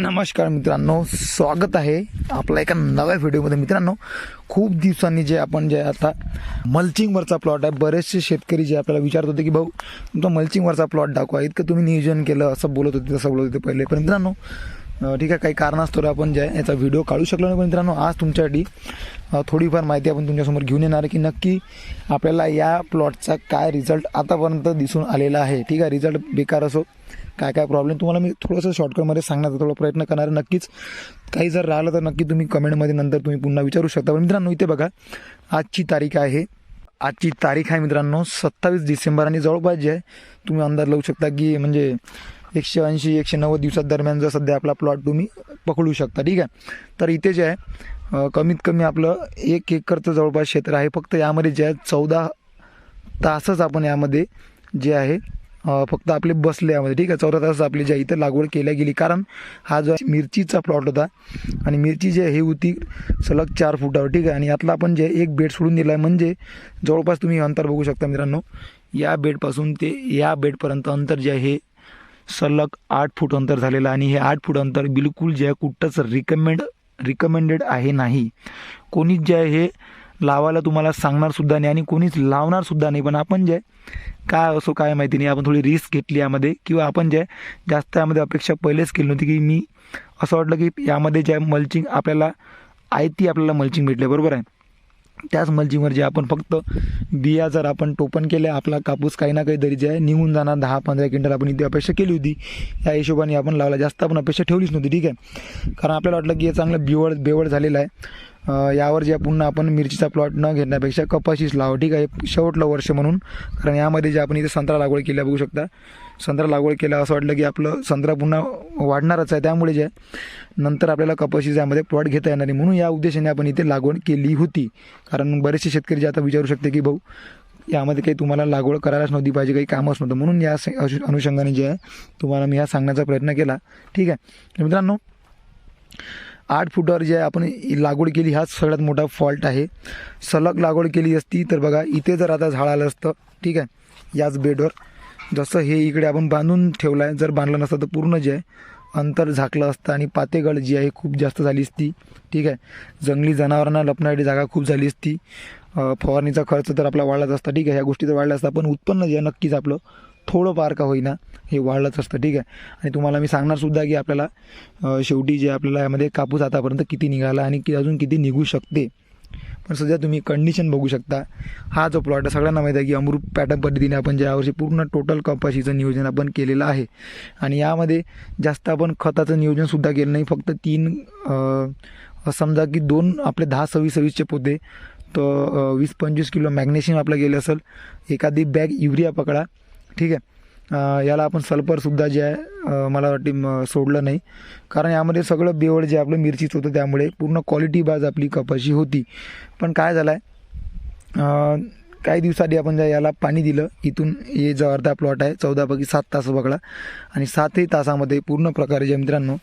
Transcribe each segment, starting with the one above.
नमस्कार मित्रांनो स्वागत आहे आपला एका नव्या व्हिडिओमध्ये. मित्रांनो खूप दिवसांनी जे आपण जे आता मल्चिंगवरचा प्लॉट आहे बरेचसे शेतकरी जे आपल्याला विचारत होते की भाऊ तुमचा मल्चिंगवरचा प्लॉट दाखवा. इतकं तुम्ही नियोजन केलं असं बोलत होते तसं बोलत होते पहिले. पण मित्रांनो ठीक आहे काही कारणास्तव आपण जे याचा व्हिडिओ काढू शकलो नाही. पण मित्रांनो आज तुमच्यासाठी थोडीफार माहिती आपण तुमच्यासमोर घेऊन येणार आहे की नक्की आपल्याला या प्लॉटचा काय रिझल्ट आतापर्यंत दिसून आलेला आहे. ठीक आहे रिझल्ट बेकार असो काय काय प्रॉब्लेम तुम्हाला मी थोडंसं शॉर्टकटमध्ये सांगण्याचा थोडा प्रयत्न करणार. नक्कीच काही जर राहिलं तर नक्की तुम्ही कमेंटमध्ये नंतर तुम्ही पुन्हा विचारू शकता. पण मित्रांनो इथे बघा आजची तारीख आहे. आजची तारीख आहे मित्रांनो सत्तावीस डिसेंबर आणि जवळपास जे आहे तुम्ही अंदाज लावू शकता की म्हणजे एकशे ऐंशी एकशे नव्वद दिवसात दरम्यान जर सध्या आपला प्लॉट तुम्ही पकडू शकता. ठीक आहे? तर इथे जे आहे कमीत कमी आपलं एक एकरचं जवळपास क्षेत्र आहे. फक्त यामध्ये जे आहे चौदा तासच आपण यामध्ये जे आहे फक्त आपले बसले यामध्ये. ठीक आहे चौदा तास आपली ज्या इथं लागवड केल्या गेली. कारण हा जो आहे मिरचीचा प्लॉट होता आणि मिरची जे हे होती सलग चार फुटावर. ठीक आहे आणि यातला आपण जे एक बेड सोडून दिला आहे म्हणजे जवळपास तुम्ही अंतर बघू शकता मित्रांनो. या बेडपासून ते या बेडपर्यंत अंतर जे आहे हे सलग आठ फूट अंतर झालेलं आणि हे आठ फूट अंतर बिलकुल जे आहे कुठंच रिकमेंड रिकमेंडेड आहे नाही. कोणीच जे आहे हे लावायला तुम्हाला सांगणार सुद्धा नाही आणि कोणीच लावणार सुद्धा नाही. पण आपण जे आहे, काय असो काय माहिती नाही आपण थोडी रिस्क घेतली यामध्ये किंवा आपण जे जास्त यामध्ये अपेक्षा पहिलेच केली नव्हती की मी असं वाटलं की यामध्ये जे मल्चिंग आपल्याला आहे ती आपल्याला मल्चिंग भेटले बरोबर आहे? त्याच मल्चिंगवर जे आपण फक्त बिया जर आपण टोपण केले आपला कापूस काही ना काही तरी जे आहे निघून जाणार दहा पंधरा क्विंटल आपण इथे अपेक्षा केली होती. या हिशोबाने आपण लावला जास्त आपण अपेक्षा ठेवलीच नव्हती ठीक आहे? कारण आपल्याला वाटलं की हे चांगलं बिवळ बेवळ झालेलं आहे. यावर जे पुन्हा आपण मिरचीचा प्लॉट न घेण्यापेक्षा कपाशीच लावा ठीक आहे? शेवटलं वर्ष म्हणून. कारण यामध्ये जे आपण इथे संत्रा लागवड केल्या बघू शकता. संत्रा लागवड केल्या असं वाटलं की आपलं संत्रा पुन्हा वाढणारच आहे त्यामुळे जे आहे नंतर आपल्याला कपाशीचा यामध्ये प्लॉट घेता येणार नाही. म्हणून या उद्देशाने आपण इथे लागवड केली होती. कारण बरेचसे शेतकरी जे आता विचारू शकते की भाऊ यामध्ये काही तुम्हाला लागवड करायलाच नव्हती पाहिजे काही कामच नव्हतं. म्हणून या अनुषंगाने जे आहे तुम्हाला मी हा सांगण्याचा प्रयत्न केला. ठीक आहे? मित्रांनो आठ फुटावर जे आहे आपण लागवड केली हाच सगळ्यात मोठा फॉल्ट आहे. सलग लागवड केली असती तर बघा इथे जर आता झाड आलं असतं ठीक आहे याच बेडवर. जसं हे इकडे आपण बांधून ठेवलं आहे जर बांधलं नसतं तर पूर्ण जे आहे अंतर झाकलं असतं आणि पातेगड जी आहे खूप जास्त झाली असती ठीक आहे. जंगली जनावरांना लपण्यासाठी जागा खूप झाली असती. फवारणीचा खर्च तर आपला वाढलाच असता ठीक आहे ह्या गोष्टी तर वाढल्या असतात पण उत्पन्न जे आहे नक्कीच आपलं थोडंफार का होईना हे वाढलंच असतं. ठीक आहे? आणि तुम्हाला मी सांगणार सुद्धा की आपल्याला शेवटी जे आपल्याला यामध्ये कापूस आतापर्यंत किती निघाला आणि की अजून किती निघू शकते. पण सध्या तुम्ही कंडिशन बघू शकता. हा जो प्लॉट आहे सगळ्यांना माहीत आहे की अमृत पॅटर्न पद्धतीने आपण ज्या पूर्ण टोटल कपाशीचं नियोजन आपण केलेलं आहे. आणि यामध्ये जास्त आपण खताचं नियोजनसुद्धा केलं नाही. फक्त तीन समजा की दोन आपले दहा सव्वीस सव्वीसचे पोते तर वीस पंचवीस किलो मॅग्नेशियम आपलं गेलं असेल. एखादी बॅग युरिया पकडा. ठीक आहे. याला आपण सल्फरसुद्धा जे आहे मला वाटते सोडलं नाही. कारण यामध्ये सगळं बेवड जे आपलं मिरचीच होतं त्यामुळे पूर्ण क्वालिटी बाज आपली कपाशी होती. पण काय झालं आहे काही दिवसाआधी आपण ज्या याला पाणी दिलं इथून हे जो अर्धा प्लॉट आहे चौदापैकी सात तास बघला आणि सातही तासामध्ये पूर्ण प्रकारे जे मित्रांनो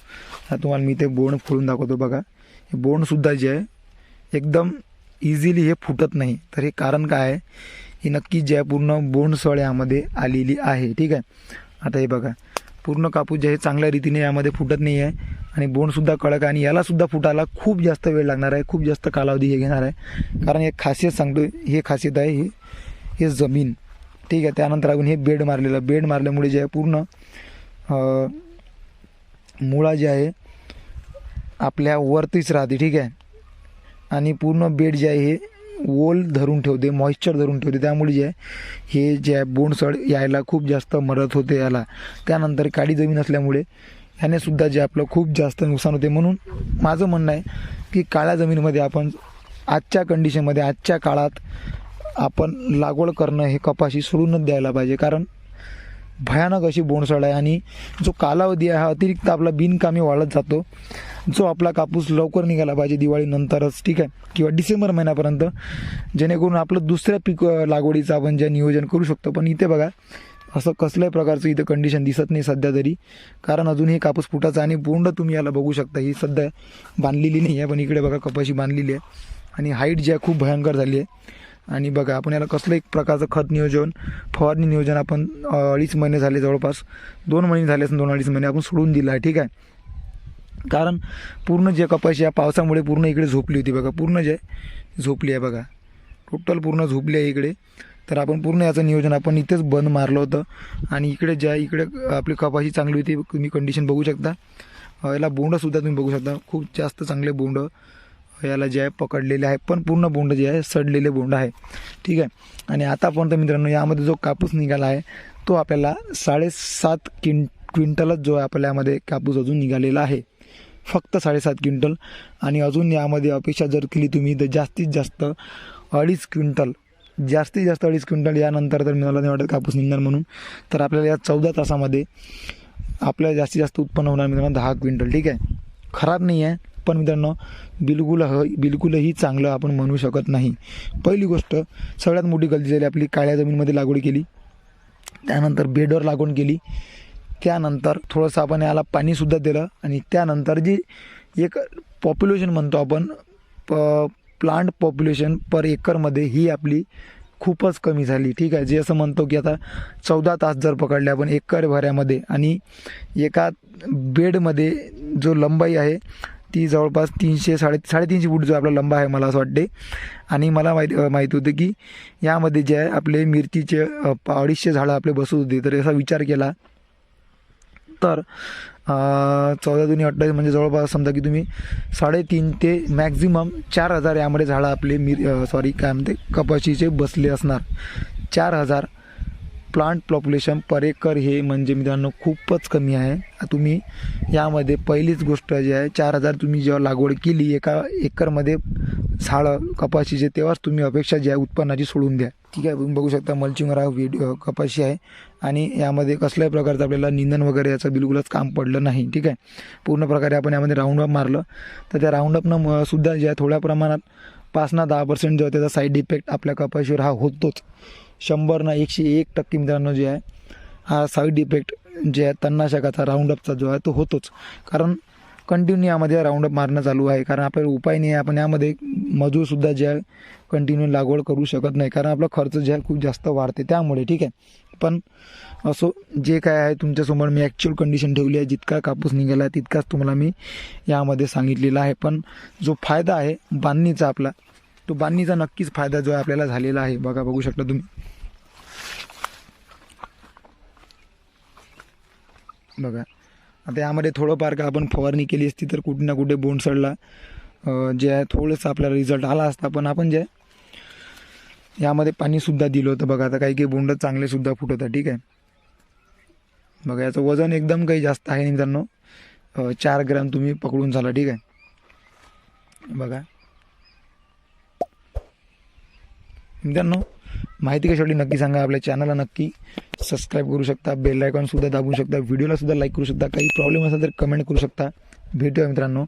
तुम्हाला मी ते बोंड फोडून दाखवतो बघा. हे बोंडसुद्धा जे आहे एकदम इझिली हे फुटत नाही. तर हे कारण काय आहे? ही नक्की जे पूर्ण बोंडसळ आलेली आहे ठीक आहे? आता हे बघा. पूर्ण कापूस जे आहे चांगल्या रीतीने यामध्ये फुटत नाही आहे आणि बोंडसुद्धा कडक आहे आणि यालासुद्धा फुटायला खूप जास्त वेळ लागणार आहे खूप जास्त कालावधी हे घेणार आहे. कारण एक खासियत सांगतो हे खासियत आहे हे हे जमीन ठीक आहे? त्यानंतर आपण हे बेड मारलेलं बेड मारल्यामुळे जे आहे पूर्ण मुळा जे आहे आपल्या वरतीच राहते ठीक आहे? आणि पूर्ण बेड जे आहे हे ओल धरून ठेवते मॉइश्चर धरून ठेवते. त्यामुळे जे आहे हे जे आहे बोंडसळ यायला खूप जास्त मदत होते याला. त्यानंतर काळी जमीन असल्यामुळे ह्याने सुद्धा जे आपलं खूप जास्त नुकसान होते. म्हणून माझं म्हणणं आहे की काळ्या जमिनीमध्ये आपण आजच्या कंडिशनमध्ये आजच्या काळात आपण लागवड करणं हे कपाशी सोडूनच द्यायला पाहिजे. कारण भयानक अशी बोंडसळ आहे आणि जो कालावधी आहे हा अतिरिक्त आपला बिनकामी वाढत जातो. जो आपला कापूस लवकर निघाला पाहिजे दिवाळीनंतरच ठीक आहे? किंवा डिसेंबर महिन्यापर्यंत जेणेकरून आपलं दुसऱ्या पीक लागवडीचं आपण जे नियोजन करू शकतो. पण इथे बघा असं कसल्याही प्रकारचं इथं कंडिशन दिसत नाही सध्या तरी. कारण अजूनही कापूस फुटाचा आणि बोंड तुम्ही याला बघू शकता. ही सध्या बांधलेली नाही आहे पण इकडे बघा कपाशी बांधलेली आहे. आणि हाईट जी आहे खूप भयंकर झाली आहे. आणि बघा आपण याला कसलं एक प्रकारचं खत नियोजन फवारणी नियोजन आपण अडीच महिने झाले जवळपास. दोन महिने झाले असून दोन अडीच महिने आपण सोडून दिला आहे ठीक आहे? कारण पूर्ण जे कपाशी या पावसामुळे पूर्ण इकडे झोपली होती बघा पूर्ण जे झोपली आहे बघा. टोटल पूर्ण झोपली आहे इकडे. तर आपण पूर्ण याचं नियोजन आपण इथेच बंद मारलं होतं. आणि इकडे ज्या इकडे आपली कपाशी चांगली होती तुम्ही कंडिशन बघू शकता. याला बोंडसुद्धा तुम्ही बघू शकता. खूप जास्त चांगले बोंड. याला जे आहे पकडलेले आहे पण पूर्ण बोंड जे आहे सडलेले बोंड आहे. ठीक आहे? आणि आतापर्यंत मित्रांनो यामध्ये जो कापूस निघाला आहे तो आपल्याला साडेसात किं क्विंटलच जो आहे आपल्यामध्ये कापूस अजून निघालेला आहे. फक्त साडेसात क्विंटल. आणि अजून यामध्ये अपेक्षा जर केली तुम्ही तर जास्तीत जास्त अडीच क्विंटल. जास्तीत जास्त अडीच क्विंटल यानंतर तर मला नाही वाटत कापूस निघणार म्हणून. तर आपल्याला या चौदा तासामध्ये आपल्याला जास्तीत जास्त उत्पन्न होणार मित्रांनो दहा क्विंटल. ठीक आहे? खराब नाही आहे. पण मित्रांनो बिलकुल ह बिलकुलही चांगलं आपण म्हणू शकत नाही. पहिली गोष्ट सगळ्यात मोठी गलती झाली आपली काळ्या जमीनमध्ये लागवड केली. त्यानंतर बेडवर लागवड केली. त्यानंतर थोडंसं आपण याला पाणीसुद्धा दिलं आणि त्यानंतर जी एक पॉप्युलेशन म्हणतो आपण प प्लांट पॉप्युलेशन पर एकरमध्ये ही आपली खूपच कमी झाली. ठीक आहे जे असं म्हणतो की आता चौदा तास जर पकडले आपण एकर भऱ्यामध्ये आणि एका बेडमध्ये जो लंबाई आहे ती जवळपास तीनशे साडे साडेतीनशे फूट जो आपला लंबा आहे मला असं वाटते आणि मला माहिती माहिती होतं की यामध्ये जे आहे आपले मिरचीचे अडीचशे झाडं आपले बसत होते. तर याचा विचार केला तर चौदा दोन्ही अठ्ठावीस म्हणजे जवळपास समजा की तुम्ही साडेतीन ते मॅक्झिमम चार हजार यामध्ये झाडं आपले मिर सॉरी काय म्हणते कपाशीचे बसले असणार. चार हजार प्लांट पॉप्युलेशन पर एकर हे म्हणजे मित्रांनो खूपच कमी आहे. तुम्ही यामध्ये पहिलीच गोष्ट जी आहे चार हजार तुम्ही जेव्हा लागवड केली एका एकरमध्ये झाडं कपाशीचे तेव्हाच तुम्ही अपेक्षा जी आहे उत्पन्नाची सोडून द्या. ठीक आहे? तुम्ही बघू शकता मल्चिंग हा व्हिडिओ कपाशी आहे आणि यामध्ये कसल्याही प्रकारचं आपल्याला निंदन वगैरे याचं बिलकुलच काम पडलं नाही. ठीक आहे? पूर्ण प्रकारे आपण यामध्ये राऊंडअप मारलं. तर त्या राऊंडअपनं म- सुद्धा जे आहे थोड्या प्रमाणात पाच ना दहा पर्सेंट जो आहे त्याचा साईड इफेक्ट आपल्या कपाशीवर हा होतोच. शंभर ना एकशे एक टक्के मित्रांनो जे आहे हा साईड इफेक्ट जे आहे तणनाशकाचा राऊंडअपचा जो आहे तो होतोच. कारण कंटिन्यू यामध्ये राऊंडअप मारणं चालू आहे. कारण आपल्याला उपाय नाही आहे. आपण यामध्ये मजूरसुद्धा जे आहे कंटिन्यू लागवड करू शकत नाही. कारण आपला खर्च जे आहे खूप जास्त वाढते. त्यामुळे ठीक आहे. पण असो जे काय आहे तुमच्यासमोर मी ॲक्च्युअल कंडिशन ठेवली आहे. जितका कापूस निघाला आहे तितकाच तुम्हाला मी यामध्ये सांगितलेला आहे. पण जो फायदा आहे बांधणीचा आपला तो बांधणीचा नक्कीच फायदा जो आहे आपल्याला झालेला आहे. बघा बघू शकता तुम्ही. बघा. आता यामध्ये थोडंफार का आपण फवारणी केली असती तर कुठे ना कुठे बोंड सडला. जे आहे थोडंसं आपल्याला रिझल्ट आला असता. पण आपण जे यामध्ये पाणीसुद्धा दिलं होतं. बघा आता काही काही बोंड चांगलेसुद्धा फुटवतं फुटत आहे ठीक आहे. बघा याचं वजन एकदम काही जास्त आहे नाही मित्रांनो. चार ग्रॅम तुम्ही पकडून झाला. ठीक आहे. बघा. मित्रांनो माहिती कशासाठी नक्की सांगा आपल्या चॅनलला नक्की सबस्क्राईब करू शकता बेल आयकॉन सुद्धा दाबू शकता व्हिडिओला सुद्धा लाईक करू शकता काही प्रॉब्लेम असेल तर कमेंट करू शकता. भेटूया मित्रांनो.